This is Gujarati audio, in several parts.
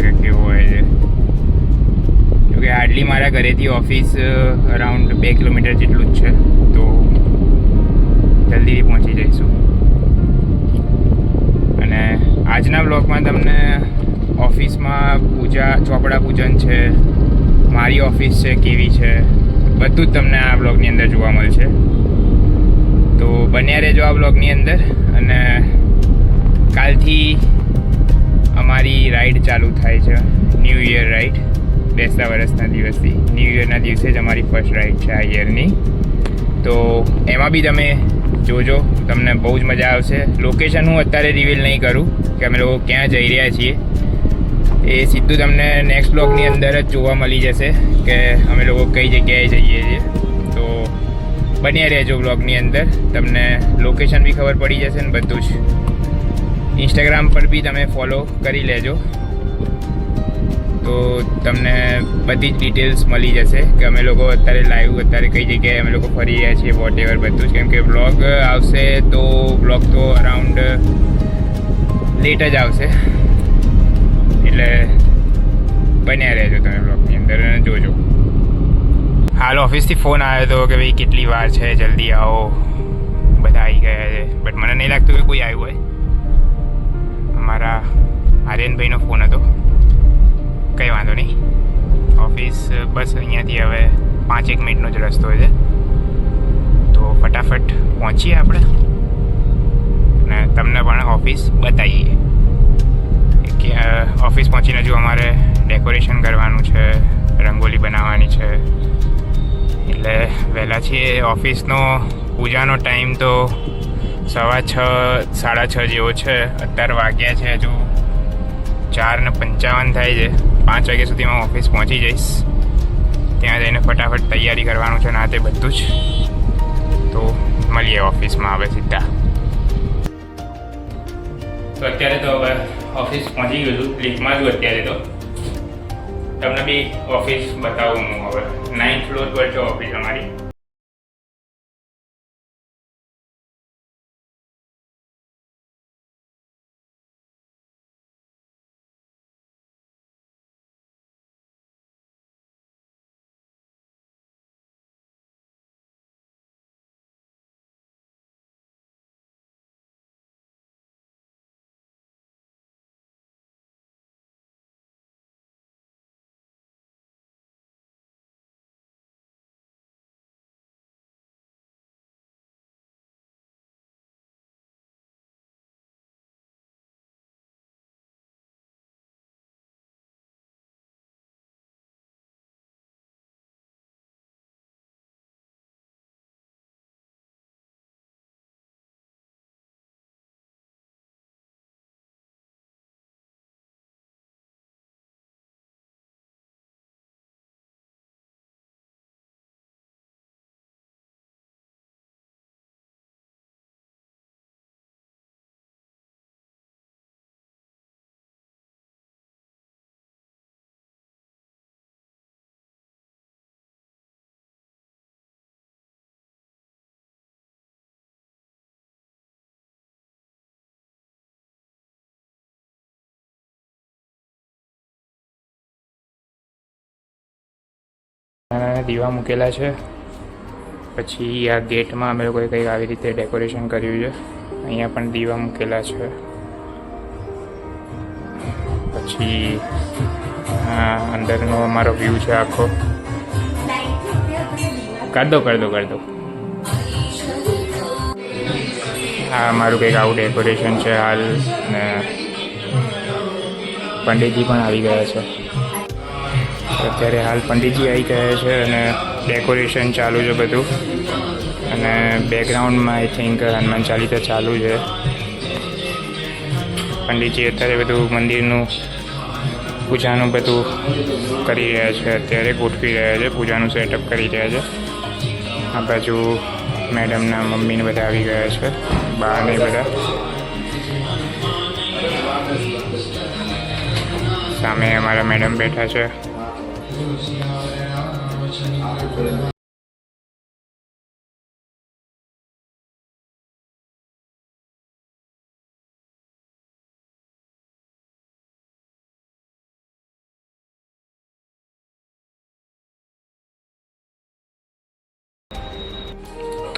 છે કે હોય છે. જોકે હાર્ડલી મારા ઘરેથી ઓફિસ અરાઉન્ડ બે કિલોમીટર જેટલું જ છે. તો જલ્દીથી પહોંચી જઈશું. અને આજના બ્લોગમાં તમને ઓફિસમાં પૂજા, ચોપડા પૂજન છે, મારી ઓફિસ છે, કેવી છે, બધું જ તમને આ બ્લોગની અંદર જોવા મળશે. તો બન્યા રહેજો આ બ્લોગની અંદર અને કાલથી અમારી રાઈડ ચાલુ થાય છે. ન્યૂ ઇયર રાઈડ બેસતા વર્ષના દિવસથી ન્યૂ યરના દિવસે જ અમારી ફર્સ્ટ રાઈડ છે આ યરની તો એમાં બી તમે જોજો, તમને બહુ જ મજા આવશે. લોકેશન હું અત્યારે રિવીલ નહીં કરું, કે અમે લોકો ક્યાં જઈ રહ્યા છીએ. એ સીધું તમને નેક્સ્ટ બ્લોગની અંદર જ જોવા મળી જશે, કે અમે લોકો કઈ જગ્યાએ જઈએ છીએ. તો બન્યા રહેજો બ્લોગની અંદર. તમને લોકેશન બી ખબર પડી જશે ને બધું જ. ઇન્સ્ટાગ્રામ પર બી તમે ફોલો કરી લેજો. તો તમને બધી જ ડિટેલ્સ મળી જશે કે અમે લોકો અત્યારે લાઈવ અત્યારે કઈ જગ્યાએ અમે લોકો ફરી રહ્યા છીએ વોટ એવર બધું જ. કેમ કે બ્લોગ આવશે તો બ્લોગ તો અરાઉન્ડ લેટ જ આવશે. એટલે બન્યા રહેજો તમે બ્લોગની અંદર અને જોજો. હાલ ઓફિસથી ફોન આવ્યો હતો કે ભાઈ કેટલી વાર છે, જલ્દી આવો. બધા આવી ગયા છે. બટ મને નહીં લાગતું કે કોઈ આવ્યું હોય. અમારા આર્યનભાઈનો ફોન હતો. કંઈ વાંધો નહીં. ઓફિસ, બસ અહીંયાથી હવે પાંચ એક મિનિટનો જ રસ્તો છે. તો ફટાફટ પહોંચીએ આપણે અને તમને પણ ઓફિસ બતાવીએ કે ઓફિસ પહોંચીને જો અમારે ડેકોરેશન કરવાનું છે, રંગોલી બનાવવાની છે. એટલે વહેલા છીએ ઓફિસનો પૂજાનો ટાઈમ તો સવા છ, સાડા છ જેવો છે. અત્યારે વાગ્યા છે હજુ ચાર ને પંચાવન થાય છે. પાંચ વાગ્યા સુધીમાં ઓફિસ પહોંચી જઈશ. ત્યાં જઈને ફટાફટ તૈયારી કરવાનું છે ના તે બધું જ. તો મળીએ ઓફિસમાં હવે સીધા. તો અત્યારે તો હવે ઓફિસ પહોંચી ગયું છું. લિફ્ટમાં છું અત્યારે તો. તમને બી ઓફિસ બતાવું હું હવે. નાઇન્થ ફ્લોર પર છે ઓફિસ અમારી. દીવા મૂકેલા છે. પછી આ ગેટમાં અમે લોકોએ કંઈક આવી રીતે ડેકોરેશન કર્યું છે. અહીંયા પણ દીવા મૂકેલા છે. પછી અંદરનો અમારો વ્યૂ છે આખો. કર દો કર દો કર દો આ અમારું કંઈક આવું ડેકોરેશન છે હાલ ને પંડિતજી પણ આવી ગયા છે. અત્યારે હાલ પંડિતજી આવી ગયા છે અને ડેકોરેશન ચાલુ છે બધું. અને બેકગ્રાઉન્ડમાં આઈ થિંક હનુમાન ચાલીસા ચાલુ છે. પંડિતજી અત્યારે બધું મંદિરનું પૂજાનું બધું કરી રહ્યા છે. અત્યારે ગોઠવી રહ્યા છે, પૂજાનું સેટઅપ કરી રહ્યા છે. આ બાજુ મેડમના મમ્મીને બધા આવી ગયા છે બાને બધા. સામે અમારા મેડમ બેઠા છે. શનિ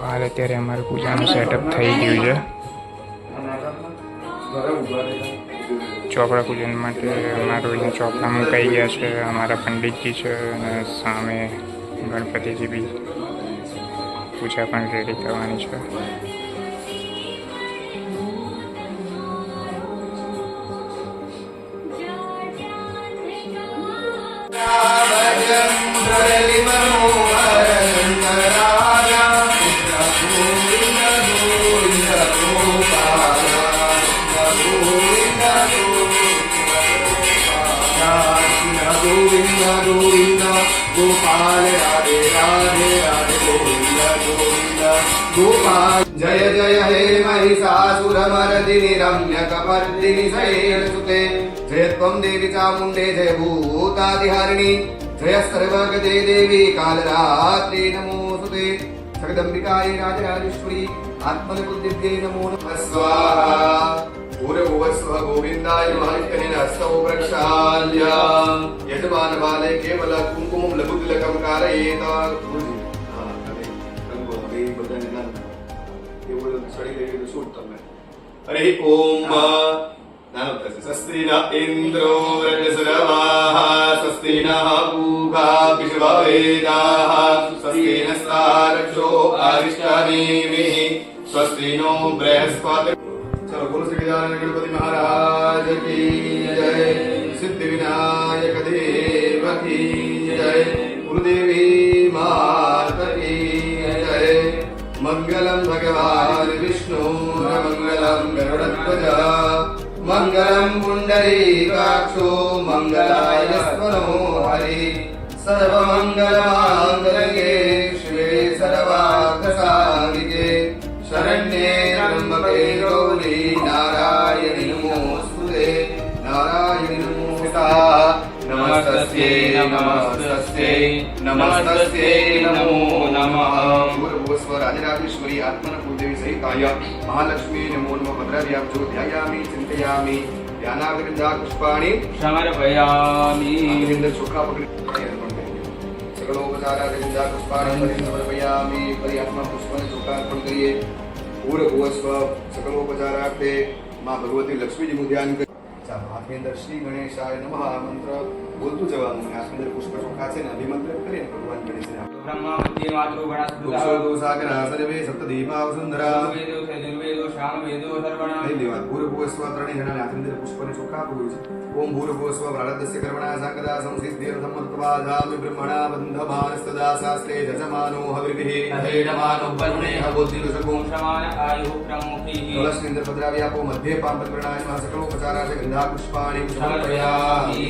હાલ અત્યારે અમારું પૂજાનું સેટઅપ થઈ ગયું છે. ચોપડા પૂજન માટે અમારું અહીંયા ચોપડા મુકાઈ ગયા છે. અમારા પંડિતજી છે અને સામે ગણપતિજી બી પૂજા પણ રેડી કરવાની છે. जय जय हे महिषासुरमरदिनि रम्यकपर्दिनि सैलसुते जय त्वं देवि चामुण्डे जय भूतादिहारिणि जय सर्वगदे देवी कालरात्रे नमोऽस्तु ते जगदम्बिकायै राजराजेश्वरी आत्मनबुद्धिभ्यै नमो नमः स्वाहा भूरभुवस्व गोविन्दाय महत्करेण हस्तौ प्रक्षाल्याम् यजमानबाले केवल कुङ्कुमं लघुतिलकं कारयेत સળી લેવી તો શું તમે હરે ઓમ નાનો થશે સ્વસ્તિ ન ઇન્દ્રો વ્રજસુરવાહ સ્વસ્તિ ન ગણપતિ મહારાજ સિદ્ધિ વિનાયક દેવ ગુરુદેવી માત मङ्गलं भगवान् विष्णुरमङ्गलं गरुडध्वज मङ्गलं पुण्डरीकाक्षो मङ्गलाय स्वनो हरि सर्वमङ्गलमाङ्गलगे शिवे सर्वाकसाङ्गिके शरण्ये त्र्यम्बके गौरी नारायणि नमोऽस्तु ते नारायणि नमोऽस्ता નમસ્તસ્યે નમસ્તસ્યે નમસ્તસ્યે નમો નમઃ ગુરુભુવસ્વ રાજરાજેશ્વરી આત્મન કુલદેવી સહિતાય મહાલક્ષ્મી નમો નમઃ ભદ્રાભ્યામ જો ધ્યાયામિ ચિંતયામિ ધ્યાનાગરિંદા પુષ્પાણિ સમર્પયામિ આંગલિંદ ચોખા પકડી સકલોપચારાગરિંદા પુષ્પાણિ ફરી સમર્પયામિ ફરી આત્મા પુષ્પને ચોખા અર્પણ કરીએ પૂર્વભુવસ્વ સકલોપચારાર્થે માં ભગવતી લક્ષ્મીજીનું ધ્યાન કરીએ ચાલો હાથની અંદર શ્રી ગણેશાય નમઃ આ મંત્ર બોલતું જવાનું અને હાથની અંદર પુષ્પ ચોખા છે ને અભિમંત્ર કરીને ભગવાન ગણેશને આપો. બ્રહ્મા મધ્યે માતૃ વૃક્ષો દોષાગ્રહ સર્વે વેદો સર્વણા લેવા ભૂરભુવસ્વ ત્રણેય જણાને હાથની અંદર પુષ્પને ચોખા આપવું છે. ओम भूर्भुवस्व प्राणस्य कर्मणा साकदा संसिद्धिर्सम्मत्वाधामि ब्रह्मणा बन्धमानस्तदा शास्त्रे जजमानो हविभिः। हरेडमानो बलुणे हवोद्दिरुषको। श्रमाण आयुः प्रमुखीः तुलसीन्द्रभद्राव्यापो मध्ये पाम्पत्रणानि सकलोपचाराश गन्धापुष्पाणि समर्पयामि।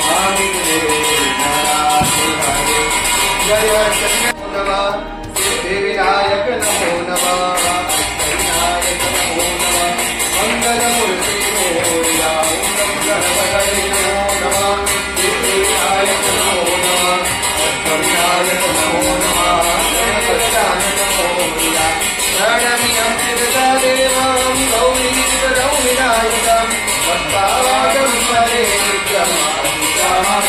તેવું છે તો એને આપણે લઈ લો અચ્છા. બેનને કંકુ આપો અને એને ચંદન આપો બેનને દો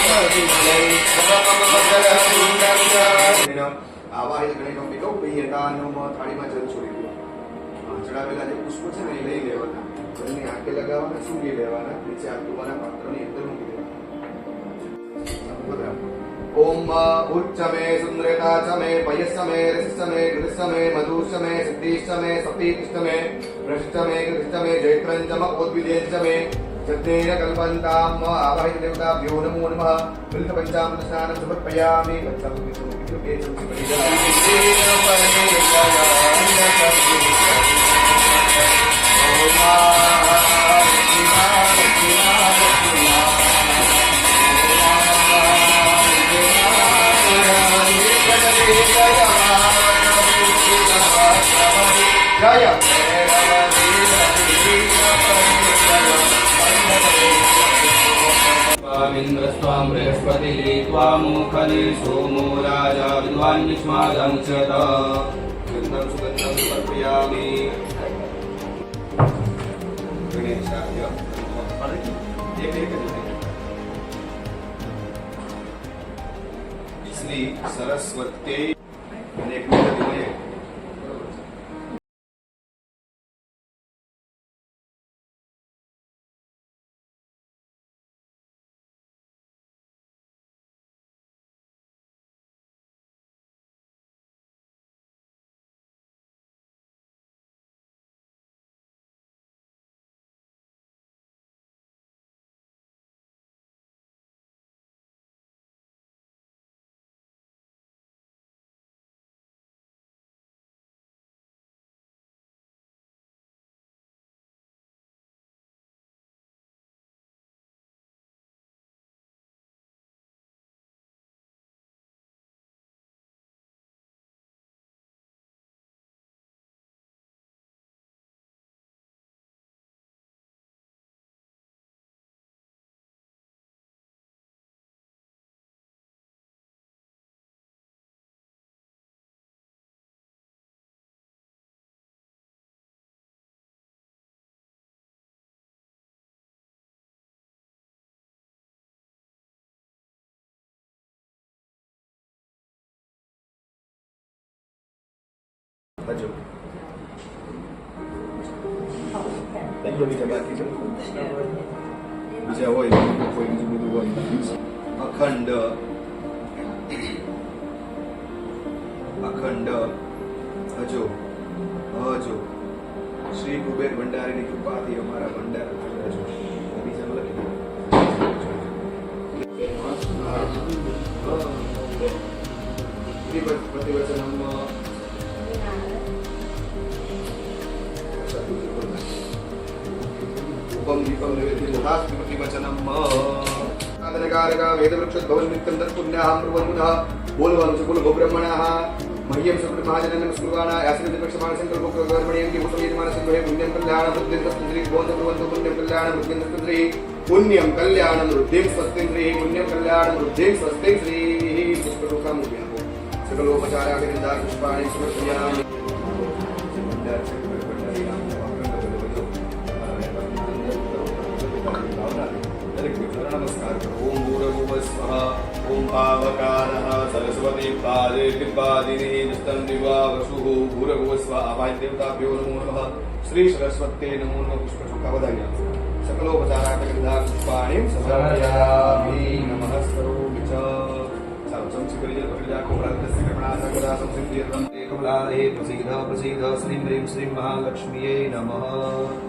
ચડાવેલા જે પુષ્પો છે ને એ લઈ લેવાના બંને આંખે લગાવવાના સૂંઘી લેવાના નીચે આંખોવાના પાત્રની અંદર મૂકી દેવાના ઓમ ઉચ્ચમે સુંદરતા ચમે પયસ્સમે રસિસ્સમે ગૃહસ્સમે મધુસ્સમે સિદ્ધિસ્સમે સપીતિસ્સમે ભ્રષ્ટમે જૈત્રંચમ ઓદ્વિદેંચમે श्रद्धेन कल्पन्तां आवाहित देवताभ्यो नमो नमः मिलित पञ्चामृतस्नानं समर्पयामि Yeah, yeah. स्वामिन्द्रस्त्वां बृहस्पतिः त्वामूखने सोमो राजा विद्वान् विस्मादमुचत गन्धं सुगन्धं समर्पयामि। गणेशाय। જ એક. શ્રી સરસ્વતી અને એક મિનિટ એક. હજુ. બીજા બીજા બાકી છે બીજા હોય કોઈ બીજું બધું હોય અખંડ અખંડ હજો હજો શ્રી કુબેર ભંડારીની કૃપાથી અમારા ભંડાર હજો બીજા લખી બોલવાનું છે બોલો ગોબ્રહ્મણાઃ મહ્યમ શુક્ર મહાજનનમ સ્કૃવાના આશ્રિત વિપક્ષમાન સંકલ્પો કર્મણ્યમ કે પુષ્પયે માનસ સંગ્રહે પુણ્યમ કલ્યાણમ વૃદ્ધિમ તસ્ત્રી ભવન્ત પ્રવન્તો પુણ્યમ કલ્યાણ વૃદ્ધિમ તસ્ત્રી પુણ્યમ કલ્યાણમ વૃદ્ધિમ સ્વસ્તિન્દ્રી પુણ્યમ કલ્યાણમ વૃદ્ધિમ સ્વસ્તિન્દ્રી પુષ્પરૂપમ સકલોપચારાગિરિંદા પુષ્પાણિ સમર્પયામિ ઓમ પાવકાનઃ સરસ્વતી પાદે પિપાદિની દુસ્તં દિવા વસુઃ ભૂરભુવ સ્વ આવાય દેવતાભ્યો નમો નમઃ શ્રી સરસ્વતી નમો નમઃ પુષ્પચુકા વધાર્યા સકલોપચારાગિરિંદા પુષ્પાણિ સમર્પયામિ નમઃ સ્વરૂપી ચ श्रीं महालक्ष्म्यै કરી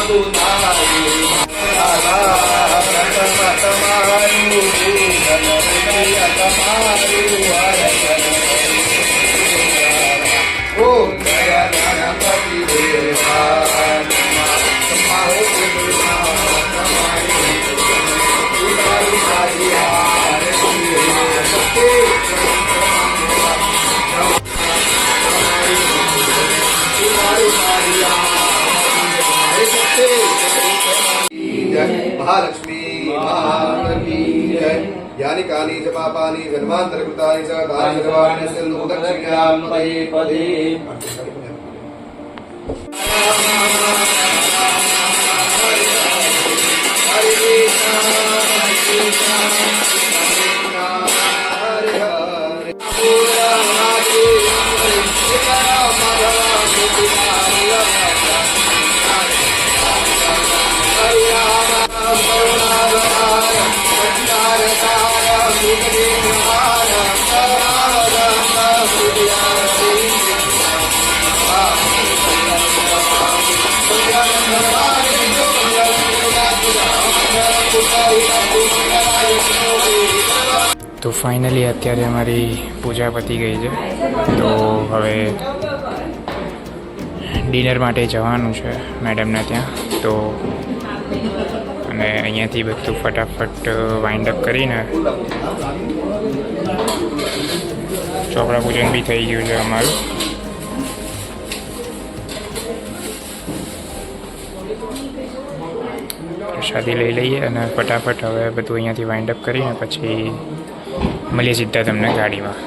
Thank you. મહાલક્ષ્મી જય યાની કાની ચ પાપાની જન્માંતર કૃતાની ચ તાની સર્વાણ્યસ્ય લોકદક્ષિણામ પદે પદે હરે કૃષ્ણ હરે તો ફાઇનલી અત્યારે અમારી પૂજા પતી ગઈ છે. તો હવે ડિનર માટે જવાનું છે મેડમના ત્યાં. તો અને અહીંયાથી બધું ફટાફટ વાઇન્ડ અપ કરીને ચોપડા પૂજન બી થઈ ગયું છે અમારું. પ્રસાદી લઈ લઈએ અને ફટાફટ હવે બધું અહીંયાથી વાઇન્ડ અપ કરીને પછી મળીએ સીધા તમને ગાડીમાં.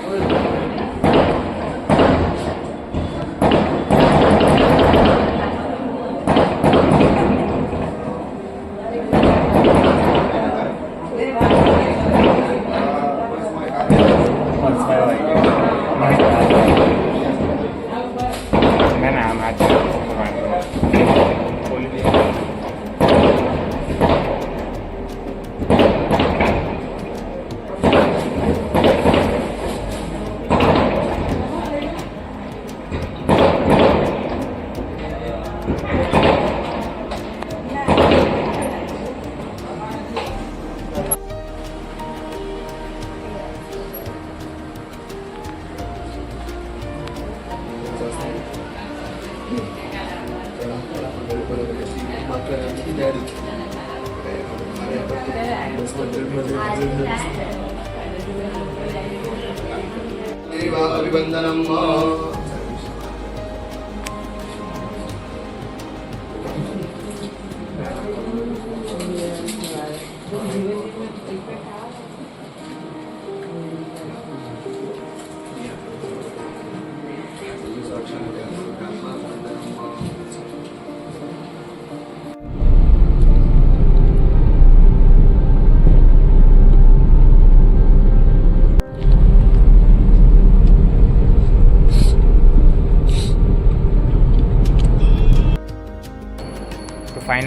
અભિવંદનમ.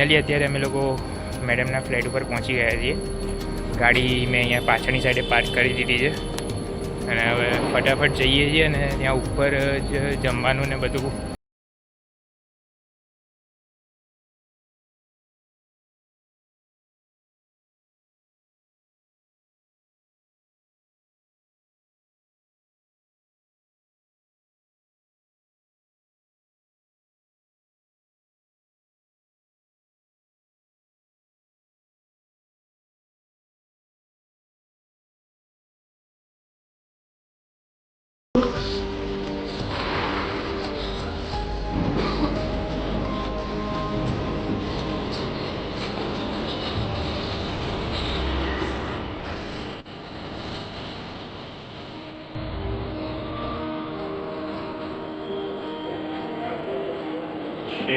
ફાઇનલી અત્યારે અમે લોકો મેડમના ફ્લેટ ઉપર પહોંચી ગયા છીએ. ગાડી મેં અહીંયા પાછળની સાઈડે પાર્ક કરી દીધી છે. અને હવે ફટાફટ જઈએ છીએ અને ત્યાં ઉપર જ જમવાનું ને બધું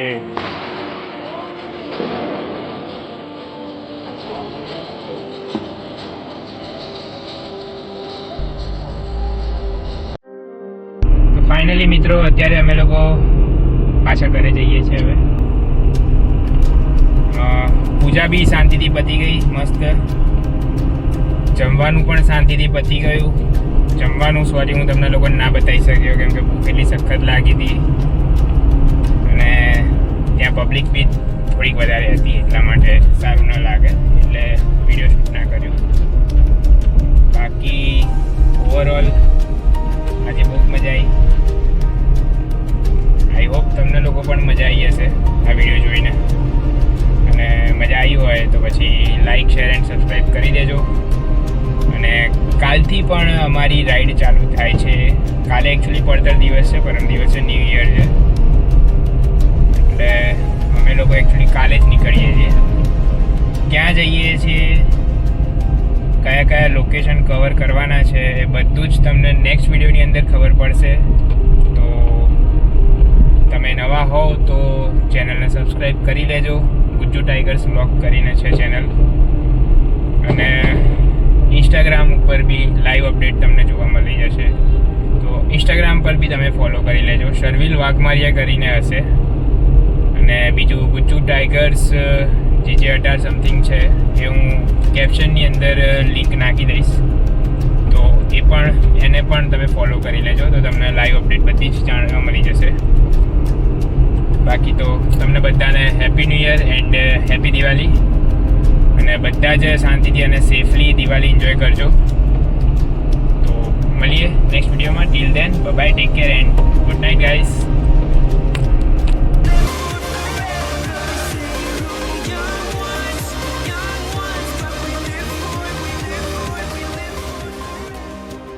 છે ફાઇનલી મિત્રો, અત્યારે અમે લોકો પાછા ઘરે જઈએ છીએ હવે. પૂજા બી શાંતિથી પતી ગઈ, મસ્ત. જમવાનું પણ શાંતિથી પતી ગયું. જમવાનું સોરી હું તમને લોકોને ના બતાવી શક્યો, કેમ કે ભૂખેલી સખત લાગી હતી. ત્યાં પબ્લિક બી થોડીક વધારે હતી, એટલા માટે સારું ન લાગે, એટલે વીડિયો શૂટ ના કર્યો. બાકી ઓવરઓલ આજે બહુ મજા આવી. આઈ હોપ તમને લોકો પણ મજા આવી હશે આ વીડિયો જોઈને. અને મજા આવી હોય તો પછી લાઈક શેર એન્ડ સબસ્ક્રાઈબ કરી દેજો. અને કાલથી પણ અમારી રાઈડ ચાલુ થાય છે. કાલે એકચ્યુઅલી પડતર દિવસ છે, પરમ દિવસે ન્યૂ ઇયર છે. એટલે અમે લોકો એકચ્યુઅલી કાલે જ નીકળીએ છીએ. ક્યાં જઈએ છીએ? કયા કયા લોકેશન કવર કરવાના છે? એ બધું જ તમને નેક્સ્ટ વિડીયોની અંદર ખબર પડશે. તો તમે નવા હોવ તો ચેનલને સબસ્ક્રાઈબ કરી લેજો. ગુજ્જુ ટાઈગર્સ બ્લોગ કરીને છે ચેનલ અને ઇન્સ્ટાગ્રામ ઉપર બી લાઈવ અપડેટ તમને જોવા મળી જશે. તો ઇન્સ્ટાગ્રામ પર બી તમે ફોલો કરી લેજો. શર્વિલ વાઘમારિયા કરીને હશે. અને બીજું ગુચ્ચુ ટાઈગર્સ જે જે અઢાર સમથિંગ છે, એ હું કેપ્શનની અંદર લિંક નાખી દઈશ. તો એ પણ, એને પણ તમે ફોલો કરી લેજો, તો તમને લાઈવ અપડેટ બધી જ જાણવા મળી જશે. બાકી તો તમને બધાને happy new year and happy Diwali. અને બધા જ શાંતિથી અને સેફલી દિવાળી એન્જોય કરજો. તો મળીએ નેક્સ્ટ વિડીયોમાં till then bye take care and good night guys